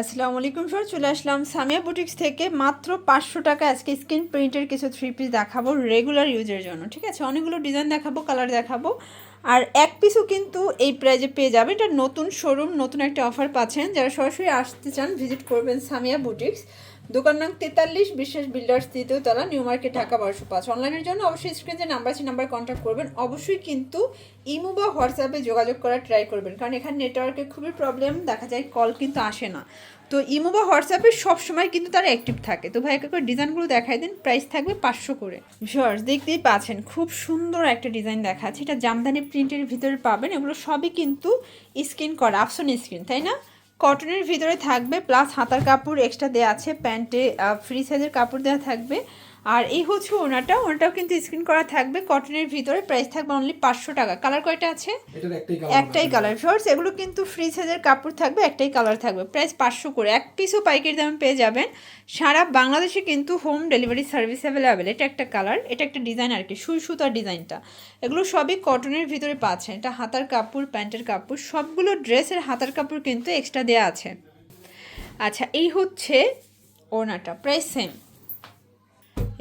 আসসালামু আলাইকুম স্যার চলে আসলাম সামিয়া বুটিক্স থেকে। মাত্র পাঁচশো টাকা আজকে স্ক্রিন প্রিন্টের কিছু থ্রি পিস দেখাবো রেগুলার ইউজের জন্য, ঠিক আছে? অনেকগুলো ডিজাইন দেখাবো কালার দেখাবো। আর এক পিসও কিন্তু এই প্রাইজে পেয়ে যাবে এটা নতুন শোরুম নতুন একটা অফার পাচ্ছেন। যারা সরাসরি আসতে চান ভিজিট করবেন সামিয়া বুটিক্স। দোকান নাম তেতাল্লিশ বিশ্বাস বিল্ডার্স তৃতীয় তলা, নিউ মার্কেট, ঢাকা বারোশো পাঁচ। অনলাইনের জন্য অবশ্যই স্ক্রিনে নাম্বার আছে নাম্বার কন্ট্যাক্ট করবেন। অবশ্যই কিন্তু ইমো বা হোয়াটসঅ্যাপে যোগাযোগ করার ট্রাই করবেন। কারণ এখানে নেটওয়ার্কের খুবই প্রবলেম দেখা যায় কল কিন্তু আসে না। তো ইমো বা হোয়াটসঅ্যাপে সবসময় কিন্তু তারা অ্যাক্টিভ থাকে। তো ভাই একটা করে ডিজাইনগুলো দেখাই দিন প্রাইস থাকবে পাঁচশো করে। ভিউয়ার্স, দেখতেই পাচ্ছেন, খুব সুন্দর একটা ডিজাইন দেখাচ্ছে। এটা জামদানি প্রিন্টের ভিতরে পাবেন, এগুলো সবই কিন্তু স্ক্রিন করা, আফসন স্ক্রিন তাই না? কটনের ভিতরে থাকবে প্লাস হাতার কাপড় এক্সট্রা দেওয়া আছে, প্যান্টে ফ্রি সাইজের কাপড় দেওয়া থাকবে। আর এই হচ্ছে ওনাটা ওনাটাও কিন্তু স্ক্রিন করা থাকবে কটনের ভিতরে প্রাইস থাকবে অনলি পাঁচশো টাকা। কালার কয়টা আছে? একটাই কালার ফিওর্স এগুলো কিন্তু ফ্রি সাইজের কাপড় থাকবে একটাই কালার থাকবে। প্রাইস পাঁচশো করে। এক পিসও পাইকারি দামে পেয়ে যাবেন। সারা বাংলাদেশে কিন্তু হোম ডেলিভারি সার্ভিস অ্যাভেলেবেল এটা একটা কালার এটা একটা ডিজাইন আর কি সুই সুতার ডিজাইনটা এগুলো সবই কটনের ভিতরে পাচ্ছেন। এটা হাতার কাপড় প্যান্টের কাপড় সবগুলো ড্রেসের হাতার কাপড় কিন্তু এক্সট্রা দেওয়া আছে। আচ্ছা এই হচ্ছে ওনাটা। প্রাইস সেম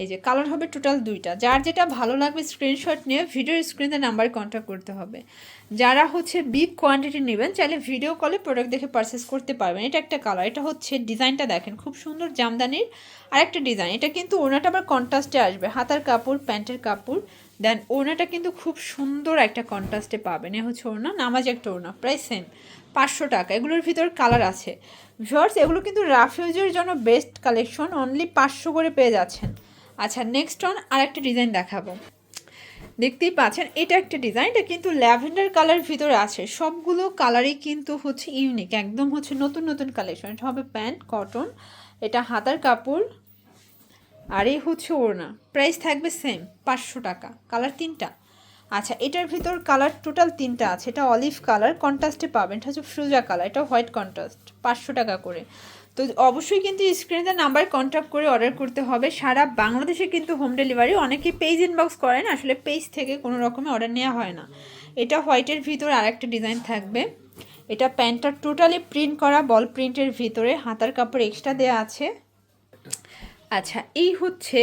এই যে কালার হবে টোটাল দুইটা। যার যেটা ভালো লাগবে স্ক্রিনশট নিয়ে ভিডিওর স্ক্রিনে নাম্বার কন্ট্যাক্ট করতে হবে। যারা হচ্ছে বিগ কোয়ান্টিটি নেবেন, চাইলে ভিডিও কলে প্রোডাক্ট দেখে পারচেস করতে পারবেন। এটা একটা কালার এটা হচ্ছে ডিজাইনটা দেখেন, খুব সুন্দর জামদানির আর একটা ডিজাইন এটা কিন্তু ওনাটা আবার কন্ট্রাস্টে আসবে, হাতার কাপড়, প্যান্টের কাপড়। দেন ওনাটা কিন্তু খুব সুন্দর একটা কন্ট্রাস্টে পাবেন। এ হচ্ছে ওনা নামাজ একটা ওনা প্রায় সেম পাঁচশো টাকা, এগুলোর ভিতর কালার আছে। ভিওর্স এগুলো কিন্তু রাফিউজের জন্য বেস্ট কালেকশন অনলি পাঁচশো করে পেয়ে যাচ্ছেন। আচ্ছা নেক্সট অন আর একটা ডিজাইন দেখাবো। দেখতেই পাচ্ছেন, এটা একটা ডিজাইন এটা কিন্তু ল্যাভেন্ডার কালার ভিতরে আছে। সবগুলো কালারই কিন্তু হচ্ছে ইউনিক একদম হচ্ছে নতুন নতুন কালেকশন এটা হবে প্যান্ট কটন এটা হাতার কাপড়, আর এই হচ্ছে ওড়না। প্রাইস থাকবে সেম পাঁচশো টাকা। কালার তিনটা। আচ্ছা এটার ভিতর কালার টোটাল তিনটা আছে। এটা অলিভ কালার কন্ট্রাস্টে পাবেন। এটা হচ্ছে ফ্রুজা কালার এটা হোয়াইট কন্ট্রাস্ট পাঁচশো টাকা করে। তো অবশ্যই কিন্তু স্ক্রিনে নাম্বার কন্ট্যাক্ট করে অর্ডার করতে হবে। সারা বাংলাদেশে কিন্তু হোম ডেলিভারি অনেকে পেজ ইনবক্স করেন, আসলে পেজ থেকে কোনো রকমের অর্ডার নেওয়া হয় না। এটা হোয়াইটের ভিতর আর একটা ডিজাইন থাকবে। এটা প্যান্টটা টোটালি প্রিন্ট করা বল প্রিন্টের ভিতরে। হাতার কাপড় এক্সট্রা দেওয়া আছে। আচ্ছা এই হচ্ছে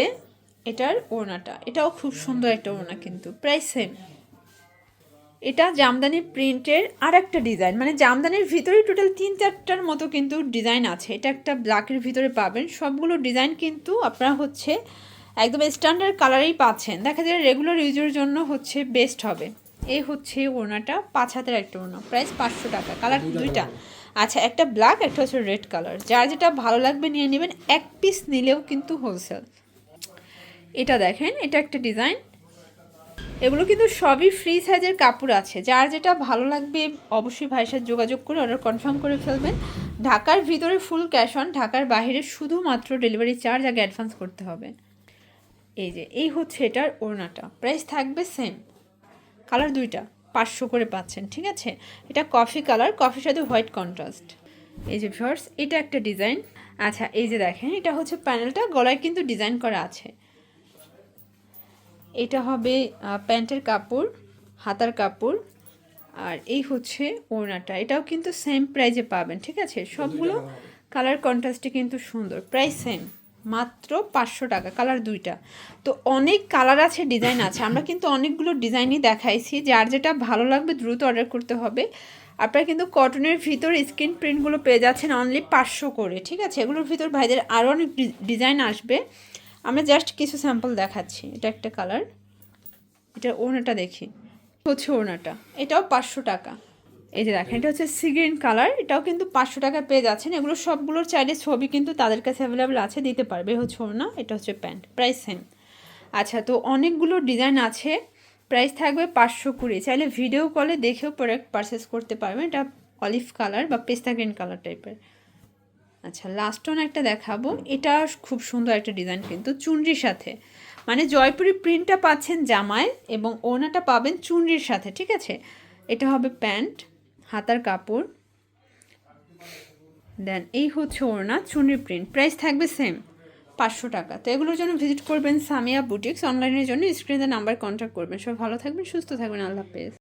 এটার ওড়নাটা। এটাও খুব সুন্দর একটা ওড়না কিন্তু। প্রায় সেম এটা জামদানি প্রিন্টের আর একটা ডিজাইন। মানে জামদানির ভিতরে টোটাল তিন চারটার মতো কিন্তু ডিজাইন আছে। এটা একটা ব্ল্যাকের ভিতরে পাবেন। সবগুলো ডিজাইন কিন্তু আপনারা হচ্ছে একদম স্ট্যান্ডার্ড কালারেই পাচ্ছেন। দেখা যায় রেগুলার ইউজের জন্য হচ্ছে বেস্ট হবে। এই হচ্ছে ওড়নাটা। পাঁচ হাতের একটা ওনা প্রাইস পাঁচশো টাকা। কালার দুইটা আচ্ছা একটা ব্ল্যাক একটা হচ্ছে রেড কালার যার যেটা ভালো লাগবে নিয়ে নেবেন। এক পিস নিলেও কিন্তু হোলসেল এটা দেখেন এটা একটা ডিজাইন এগুলো কিন্তু সবই ফ্রি সাইজের কাপড় আছে। যার যেটা ভালো লাগবে, অবশ্যই ভাইয়ের সাথে যোগাযোগ করে অর্ডার কনফার্ম করে ফেলবেন। ঢাকার ভিতরে ফুল ক্যাশ অন ঢাকার বাইরে শুধুমাত্র ডেলিভারি চার্জ আগে অ্যাডভান্স করতে হবে। এই যে, এই হচ্ছে এটার ওড়নাটা। প্রাইস থাকবে সেম কালার দুইটা, পাঁচশো করে পাচ্ছেন, ঠিক আছে? এটা কফি কালার কফির সাথে হোয়াইট কন্ট্রাস্ট এই যে ভিউয়ার্স এটা একটা ডিজাইন আচ্ছা এই যে দেখেন, এটা হচ্ছে প্যানেলটা গলায় কিন্তু ডিজাইন করা আছে। এটা হবে প্যান্টের কাপড় হাতার কাপড় আর এই হচ্ছে ওড়নাটা। এটাও কিন্তু সেম প্রাইজে পাবেন ঠিক আছে? সবগুলো কালার কন্ট্রাস্টে কিন্তু সুন্দর প্রাইস সেম মাত্র পাঁচশো টাকা কালার দুইটা। তো অনেক কালার আছে ডিজাইন আছে। আমরা কিন্তু অনেকগুলো ডিজাইনই দেখাইছি যার যেটা ভালো লাগবে দ্রুত অর্ডার করতে হবে। আপনারা কিন্তু কটনের ভিতর স্ক্রিন প্রিন্টগুলো পেয়ে যাচ্ছেন অনলি পাঁচশো করে ঠিক আছে? এগুলোর ভিতর ভাইদের আরও অনেক ডিজাইন আসবে। আমরা জাস্ট কিছু স্যাম্পল দেখাচ্ছি। এটা একটা কালার এটা ওড়নাটা দেখি। হচ্ছে ওড়নাটা। এটাও পাঁচশো টাকা। এই যে দেখেন, এটা হচ্ছে সিগ্রিন কালার এটাও কিন্তু পাঁচশো টাকা পেয়ে যাচ্ছেন। এগুলো সবগুলোর চাইলে ছবি কিন্তু তাদের কাছে অ্যাভেলেবেল আছে, দিতে পারবে। হচ্ছে ওড়না, এটা হচ্ছে প্যান্ট। প্রাইস সেম আচ্ছা তো অনেকগুলো ডিজাইন আছে। প্রাইস থাকবে পাঁচশো কুড়ি। চাইলে ভিডিও কলে দেখেও প্রোডাক্ট পারচেস করতে পারবেন। এটা অলিভ কালার বা পেস্তা গ্রিন কালার টাইপের আচ্ছা লাস্ট ওন একটা দেখাবো। এটা খুব সুন্দর একটা ডিজাইন কিন্তু, চুনরির সাথে। মানে জয়পুরি প্রিন্টটা পাচ্ছেন জামায় এবং ওনাটা পাবেন চুনরির সাথে, ঠিক আছে? এটা হবে প্যান্ট, হাতার কাপড়। দেন এই হচ্ছে ওড়না চুনরি প্রিন্ট প্রাইস থাকবে সেম পাঁচশো টাকা। তো এগুলোর জন্য ভিজিট করবেন সামিয়া বুটিক্স অনলাইনের জন্য স্ক্রিনে নাম্বার কন্ট্যাক্ট করবেন। সবাই ভালো থাকবেন, সুস্থ থাকবেন। আল্লাহ হাফেজ।